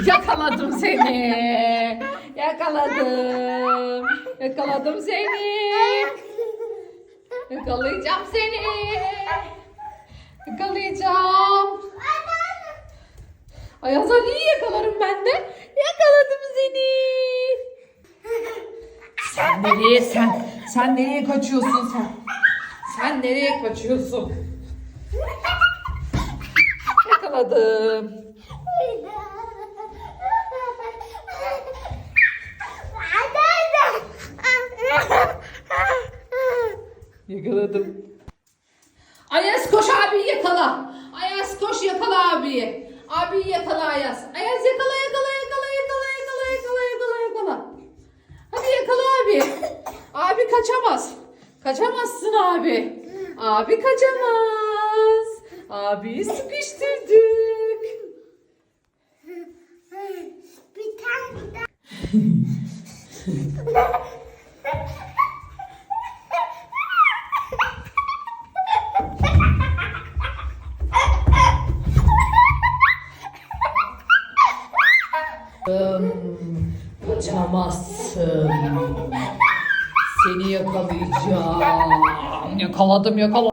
Yakaladım seni. Yakaladım. Yakaladım seni. Yakalayacağım seni. Yakalayacağım. Ayaz Ali'yi yakalarım ben de. Yakaladım seni. Sen nereye sen? Sen nereye kaçıyorsun sen? Sen nereye kaçıyorsun? Yakaladım. Yakaladım. Ayaz koş abiyi yakala. Ayaz koş yakala abiyi. Abiyi yakala Ayaz. Ayaz yakala yakala yakala yakala yakala yakala yakala yakala. Hadi yakala abi. Abi kaçamaz. Kaçamazsın abi. Abi kaçamaz. Abiyi sıkıştırdık. Bir tane daha. Kaçamazsın. Seni yakalayacağım. Yakaladım yakaladım.